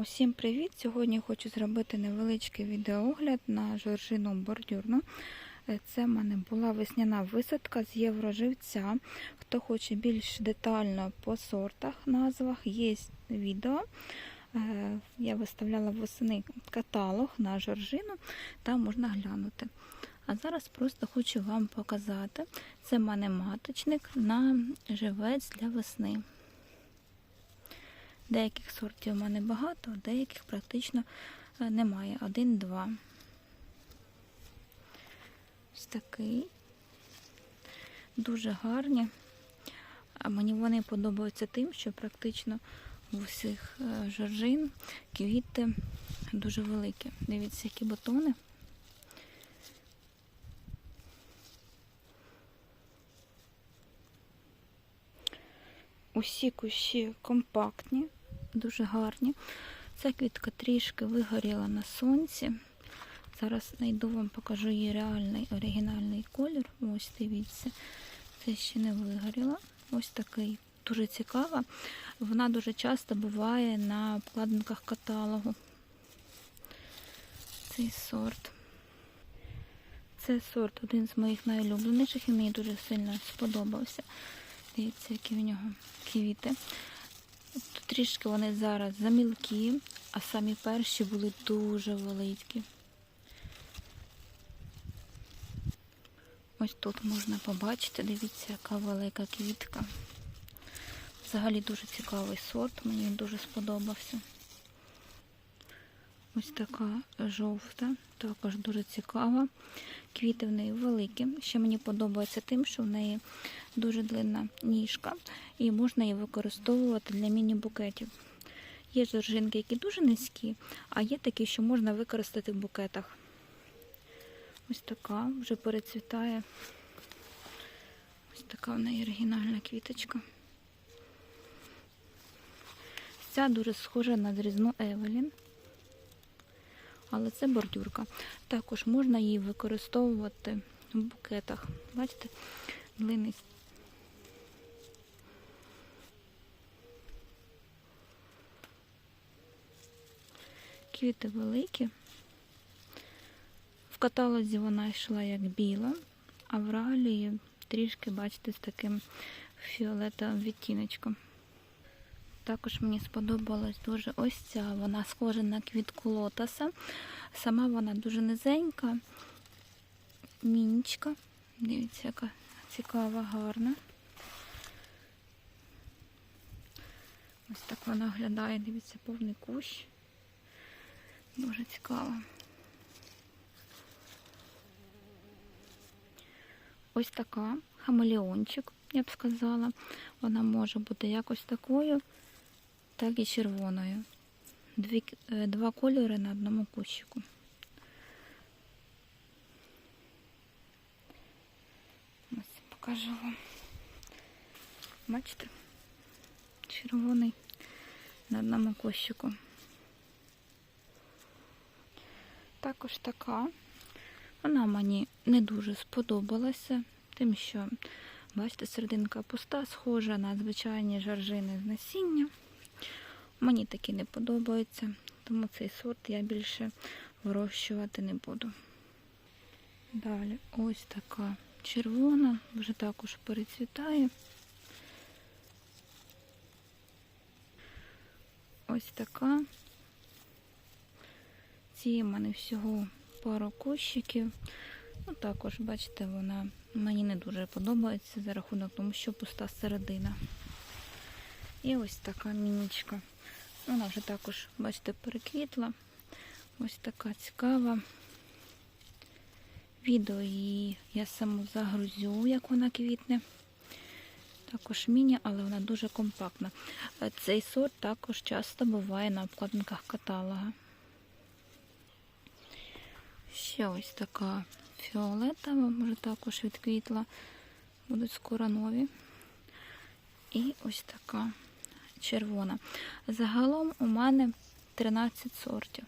Усім привіт! Сьогодні хочу зробити невеличкий відеоогляд на жоржину бордюрну. Е, Це в мене була весняна висадка з євроживця. Хто хоче більш детально по сортах, назвах, є відео. Е, Я виставляла восени каталог на жоржину, там можна глянути. А зараз просто хочу вам показати. Це в мене маточник на живець для весни. Деяких сортів у мене багато, деяких практично е, немає. Один-два. Ось такий. Дуже гарні. А мені вони подобаються тим, що практично у всіх е, жоржин квіти дуже великі. Дивіться, які бутони. Усі кущі компактні, дуже гарні. Ця квітка трішки вигоріла на сонці. Зараз знайду вам покажу її реальний оригінальний колір. Ось дивіться, це ще не вигоріла. Ось такий. Дуже цікава. Вона дуже часто буває на обкладинках каталогу. Цей сорт. Це сорт один з моїх найулюбленіших і мені дуже сильно сподобався. Дивіться, які в нього квіти. Тут трішки вони зараз замілкі, а самі перші були дуже великі. Ось тут можна побачити, дивіться, яка велика квітка. Взагалі дуже цікавий сорт, мені він дуже сподобався. Ось така жовта, також дуже цікава. Квіти в неї великі. Ще мені подобається тим, що в неї дуже длинна ніжка, і можна її використовувати для міні-букетів. Є жоржинки, які дуже низькі, а є такі, що можна використати в букетах. Ось така вже перецвітає. Ось така в неї оригінальна квіточка. Ця дуже схожа на дрізну Евелін. Але це бордюрка. Також можна її використовувати в букетах. Бачите, длинний. Квіти великі. В каталозі вона йшла як біла, а в реалії трішки, бачите, з таким фіолетовим відтіночком. Також мені сподобалась дуже ось ця. Вона схожа на квітку лотоса. Сама вона дуже низенька, мінічка. Дивіться, яка цікава, гарна. Ось так вона виглядає, дивіться, повний кущ. Дуже цікаво. Ось така хамелеончик, я б сказала. Вона може бути якось такою так і червоною. Дві, е, два кольори на одному кущику. Ось покажу вам. Бачите? Червоний на одному кущику. Також така. Вона мені не дуже сподобалася, тим, що, бачите, серединка пуста, схожа на звичайні жаржини з насіння. Мені такі не подобаються, тому цей сорт я більше вирощувати не буду. Далі ось така червона, вже також перецвітає. Ось така. Ці в мене всього пару кущиків. Ну, також, бачите, вона мені не дуже подобається за рахунок тому, що пуста середина. І ось така мінічка. Вона вже також, бачите, переквітла. Ось така цікава. Відео її я саму загрузю, як вона квітне. Також міні, але вона дуже компактна. Цей сорт також часто буває на обкладинках каталога. Ще ось така фіолетова, може також відквітла. Будуть скоро нові. І ось така червона. Загалом у мене 13 сортів.